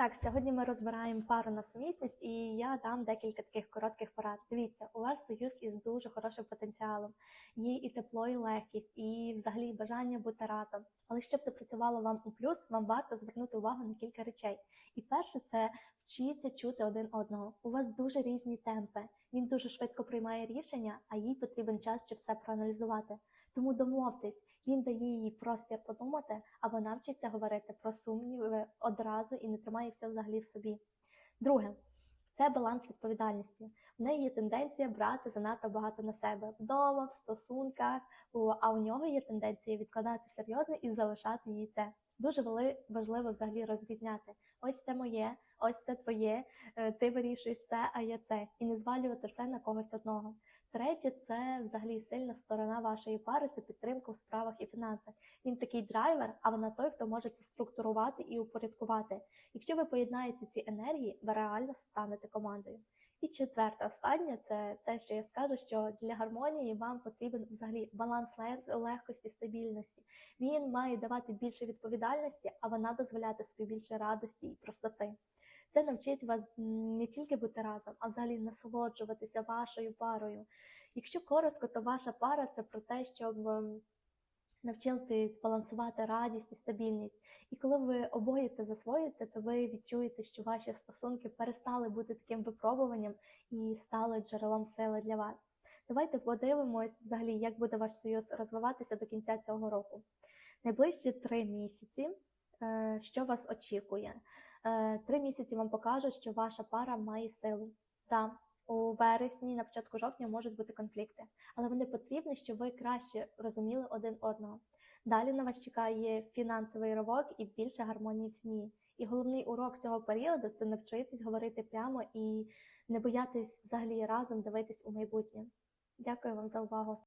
Так, сьогодні ми розбираємо пару на сумісність, і я дам декілька таких коротких порад. Дивіться, у вас союз із дуже хорошим потенціалом. Є і тепло, і легкість, і взагалі бажання бути разом. Але щоб це працювало вам у плюс, вам варто звернути увагу на кілька речей. І перше, це вчіться чути один одного. У вас дуже різні темпи. Він дуже швидко приймає рішення, а їй потрібен час, щоб все проаналізувати. Тому домовтесь, він дає їй простір подумати, а вона вчиться говорити про сумніви одразу і не тримає все взагалі в собі. Друге, це баланс відповідальності. В неї є тенденція брати занадто багато на себе вдома, в стосунках, а у нього є тенденція відкладати серйозне і залишати їй це. Дуже важливо взагалі розрізняти. Ось це моє, ось це твоє, е, ти вирішуєш це, а я це, і не звалювати все на когось одного. Третє, це взагалі сильна сторона вашої пари, це підтримка в справах і фінансах. Він такий драйвер, а вона той, хто може це структурувати і упорядкувати. Якщо ви поєднаєте ці енергії, ви реально станете командою. І четверте, останнє це те, що я скажу, що для гармонії вам потрібен взагалі баланс легкості, стабільності. Він має давати більше відповідальності, а вона дозволяти собі більше радості і простоти. Це навчить вас не тільки бути разом, а взагалі насолоджуватися вашою парою. Якщо коротко, то ваша пара це про те, щоб ем, навчитись балансувати радість і стабільність. І коли ви обоє це засвоїте, то ви відчуєте, що ваші стосунки перестали бути таким випробуванням і стали джерелом сили для вас. Давайте подивимось взагалі, як буде ваш союз розвиватися до кінця цього року. Найближчі три місяці, е, що вас очікує? Е, Три місяці вам покажуть, що ваша пара має силу. Так, у вересні, на початку жовтня можуть бути конфлікти, але вони потрібні, щоб ви краще розуміли один одного. Далі на вас чекає фінансовий ривок і більше гармонії в сім'ї. І головний урок цього періоду це навчитись говорити прямо і не боятись взагалі разом дивитись у майбутнє. Дякую вам за увагу.